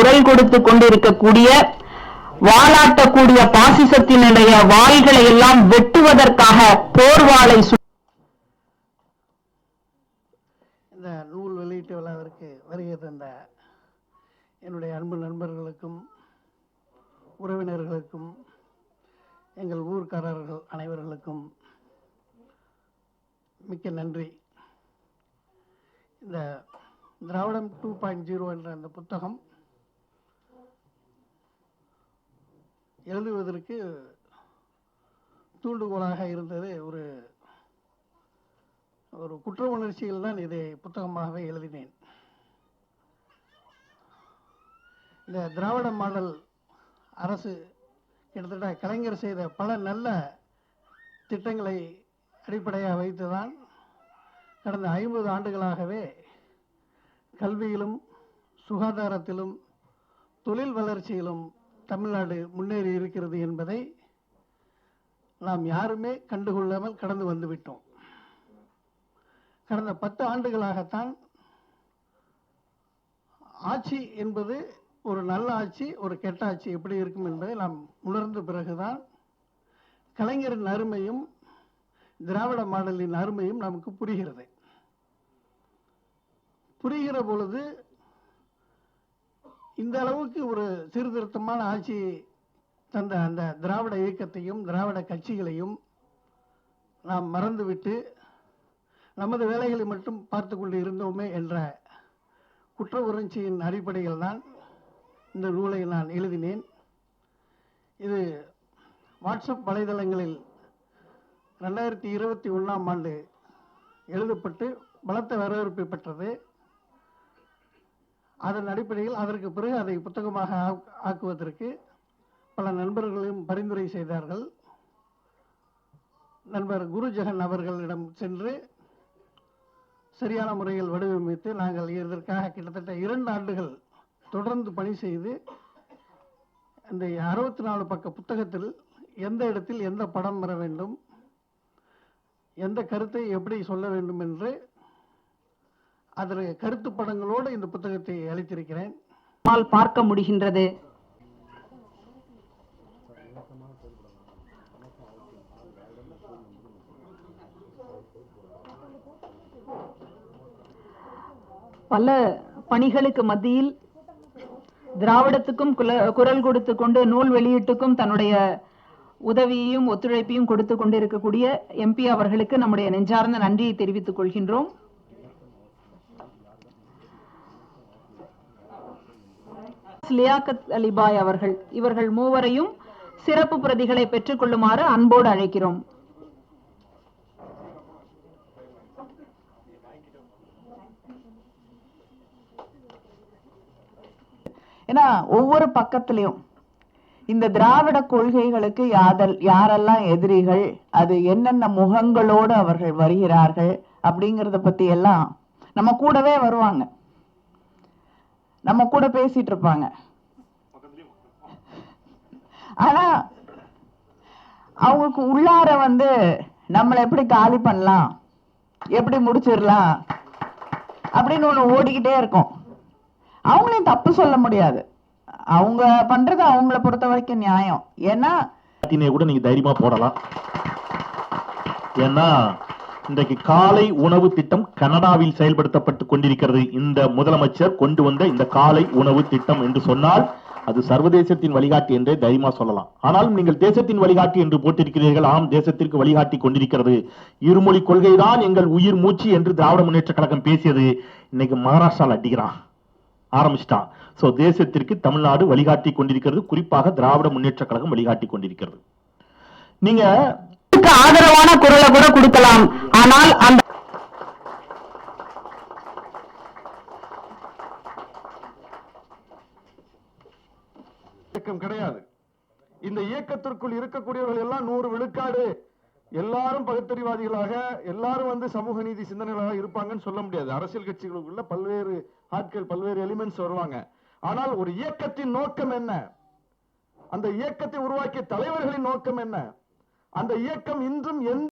குரல் கொடுத்து கொண்டிருக்கக்கூடிய வாலாட்டக்கூடிய பாசிசத்தினுடைய வாள்களை எல்லாம் வெட்டுவதற்காக போர்வாளை சு- இந்த நூல் வெளியீட்டு விழாவிற்கு வருகை தந்த என்னுடைய அன்பு நண்பர்களுக்கும் உறவினர்களுக்கும் எங்கள் ஊர்க்காரர்கள் அனைவர்களுக்கும் மிக்க நன்றி. இந்த திராவிடம் டூ பாயிண்ட் ஜீரோ என்ற அந்த புத்தகம் எழுதுவதற்கு தூண்டுகோலாக இருந்தது ஒரு ஒரு குற்ற உணர்ச்சியில் தான் இதை புத்தகமாகவே எழுதினேன். இந்த திராவிட மாடல் அரசு கிட்டத்தட்ட கலைஞர் செய்த பல நல்ல திட்டங்களை அடிப்படையாக வைத்துதான் கடந்த ஐம்பது ஆண்டுகளாகவே கல்வியிலும் சுகாதாரத்திலும் தொழில் வளர்ச்சியிலும் தமிழ்நாடு முன்னேறி இருக்கிறது என்பதை நாம் யாருமே கண்டுகொள்ளாமல் கடந்து வந்துவிட்டோம். கடந்த பத்து ஆண்டுகளாகத்தான் ஆட்சி என்பது ஒரு நல்ல ஆட்சி ஒரு கெட்ட ஆட்சி எப்படி இருக்கும் என்பதை நாம் உணர்ந்த பிறகுதான் கலைஞரின் அருமையும் திராவிட மாடலின் அருமையும் நமக்கு புரிகிறது. புரிகிற பொழுது இந்த அளவுக்கு ஒரு சீர்திருத்தமான ஆட்சி தந்த அந்த திராவிட இயக்கத்தையும் திராவிட கட்சிகளையும் நாம் மறந்துவிட்டு நமது வேலைகளை மட்டும் பார்த்து கொண்டு இருந்தோமே என்ற குற்ற உணர்ச்சியின் அடிப்படையில் தான் இந்த நூலை நான் எழுதினேன். இது வாட்ஸ்அப் வலைதளங்களில் ரெண்டாயிரத்தி இருபத்தி ஒன்றாம் ஆண்டு எழுதப்பட்டு பலத்த வரவேற்பை பெற்றது. அதன் அடிப்படையில் அதற்கு பிறகு அதை புத்தகமாக ஆக்- ஆக்குவதற்கு பல நண்பர்களும் பரிந்துரை செய்தார்கள். நண்பர் குருஜெகன் அவர்களிடம் சென்று சரியான முறையில் வடிவமைத்து நாங்கள் இதற்காக கிட்டத்தட்ட இரண்டு ஆண்டுகள் தொடர்ந்து பணி செய்து இந்த அறுபத்தி நாலு பக்க புத்தகத்தில் எந்த இடத்தில் எந்த படம் வர வேண்டும் எந்த கருத்தை எப்படி சொல்ல வேண்டும் என்று அதற்கு கருத்து படங்களோடு இந்த புத்தகத்தை அளித்திருக்கிறேன். பார்க்க முடிகின்றது. பல பணிகளுக்கு மத்தியில் திராவிடத்துக்கும் குல- குரல் கொடுத்து கொண்டு நூல் வெளியீட்டுக்கும் தன்னுடைய உதவியையும் ஒத்துழைப்பையும் கொடுத்து கொண்டிருக்கக்கூடிய எம்பி அவர்களுக்கு நம்முடைய நெஞ்சார்ந்த நன்றியை தெரிவித்துக் கொள்கின்றோம். லியாக்கத் அலிபாய் அவர்கள். இவர்கள் மூவரையும் சிறப்பு பிரதிகளை பெற்றுக்கொள்ளுமாறு அன்போடு அழைக்கிறோம். ஏன்னா ஒவ்வொரு பக்கத்திலையும் இந்த திராவிட கொள்கைகளுக்கு யாதல் யாரெல்லாம் எதிரிகள் அது என்னென்ன முகங்களோடு அவர்கள் வருகிறார்கள் அப்படிங்கறத பத்தி எல்லாம் நம்ம கூடவே வருவாங்க. நம்ம கூட பேசிட்டு இருப்பாங்க. ஆனா அவங்களுக்கு உள்ளார வந்து நம்மளை எப்படி காலி பண்ணலாம்? எப்படி முடிச்சிடலாம்? அப்படின்னு ஒண்ணு ஓடிக்கிட்டே இருக்கும். அவங்களையும் தப்பு சொல்ல முடியாது. அவங்க பண்றது அவங்கள பொறுத்த வரைக்கும் நியாயம். ஏன்னா கூட நீங்க தைரியமா போடலாம். ஏன்னா இன்றைக்கு காலை உணவு திட்டம் கனடாவில் செயல்படுத்தப்பட்டு கொண்டிருக்கிறது. இந்த முதலமைச்சர் கொண்டு வந்த இந்த காலை உணவு திட்டம் என்று சொன்னால் அது சர்வதேசத்தின் வழிகாட்டி என்றே தைரியமா சொல்லலாம். ஆனாலும் நீங்கள் தேசத்தின் வழிகாட்டி என்று போட்டிருக்கிறீர்கள். ஆம் தேசத்திற்கு வழிகாட்டி கொண்டிருக்கிறது. இருமொழி கொள்கைதான் எங்கள் உயிர் மூச்சு என்று திராவிட முன்னேற்ற கழகம் பேசியது. இன்னைக்கு மகாராஷ்டிரால அடிக்கிறான். ஆரம்பிச்சிட்டான். சோ தேசத்திற்கு தமிழ்நாடு வழிகாட்டி கொண்டிருக்கிறது. குறிப்பாக திராவிட முன்னேற்ற கழகம் வழிகாட்டி கொண்டிருக்கிறது. நீங்க அரசுக்கு ஆதரவான குரலை கூட கொடுக்கலாம். ஆனால் அந்த கிடையாது. இந்த இயக்கத்திற்குள் இருக்கக்கூடியவர்கள் எல்லாம் நூறு விழுக்காடு. எல்லாரும் பகுத்தறிவாதிகளாக எல்லாரும் வந்து சமூக நீதி சிந்தனைகளாக இருப்பாங்கன்னு சொல்ல முடியாது. அரசியல் கட்சிகளுக்குள்ள பல்வேறு ஆட்கள் பல்வேறு எலிமெண்ட்ஸ் வருவாங்க. ஆனால் ஒரு இயக்கத்தின் நோக்கம் என்ன? அந்த இயக்கத்தை உருவாக்கிய தலைவர்களின் நோக்கம் என்ன? அந்த இயக்கம் இன்றும் எந்த